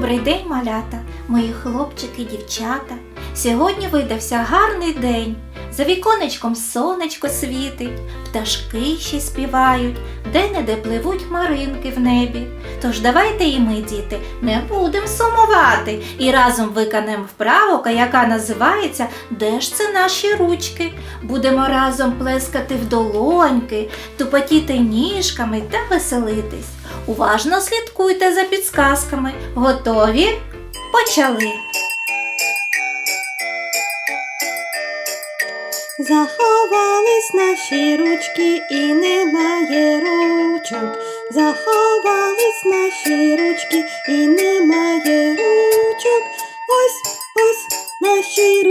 Добрий день, малята, мої хлопчики, дівчата. Сьогодні видався гарний день. За віконечком сонечко світить, пташки ще співають, де-не-де пливуть хмаринки в небі. Тож давайте і ми, діти, не будемо сумувати і разом виконаємо вправу, яка називається Де ж це наші ручки? Будемо разом плескати в долоньки, тупотіти ніжками та веселитись. Уважно слідкуйте за підсказками. Готові? Почали! Заховались наші ручки і немає ручок. Заховались наші ручки і немає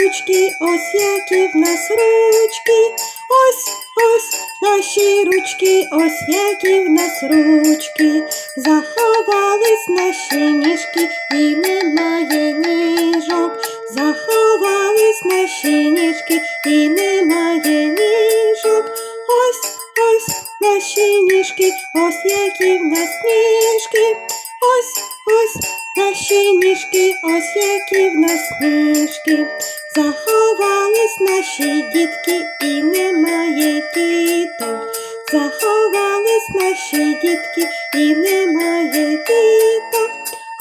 ручки, ось які в нас ручки. Ось, ось наші ручки, ось які в нас ручки. Заховались наші ніжки і немає ніжок. Заховались наші ніжки і немає ніжок. Ось, ось наші ніжки, ось які в нас ніжки. Ось, ось наші ніжки, ось які в нас ніжки. Заховались наші дітки і немає діток. Заховались наші дітки і немає діток.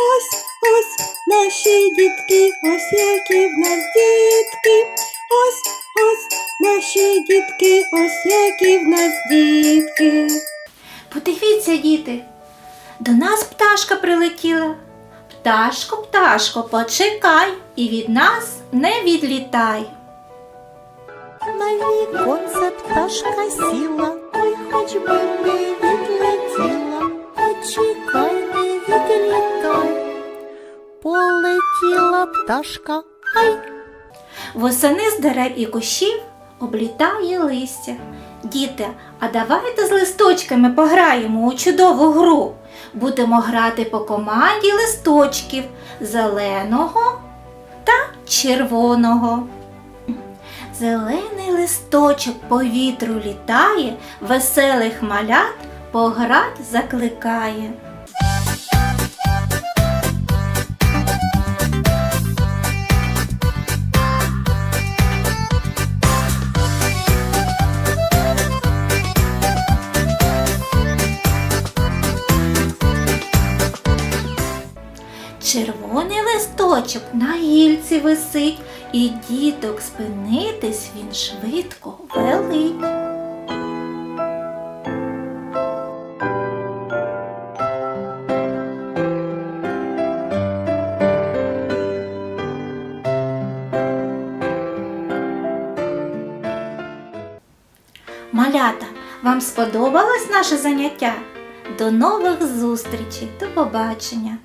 Ось, ось наші дітки, ось які в нас дітки. Ось, ось наші дітки, ось які в нас дітки. Подивіться, діти, до нас пташка прилетіла. Пташко, пташко, почекай і від нас не відлітай. На віконце пташка сіла, ой, хоч би не відлетіла, почекай, не відлітай. Полетіла пташка, ай, Восени з дерев і кущів облітає листя. Діти, а давайте з листочками пограємо у чудову гру. Будемо грати по команді листочків зеленого та червоного. Зелений листочок по вітру літає, веселих малят пограть закликає. Червоний листочок на гільці висить, і діток спинитись він швидко велить. Малята, вам сподобалось наше заняття? До нових зустрічей, до побачення!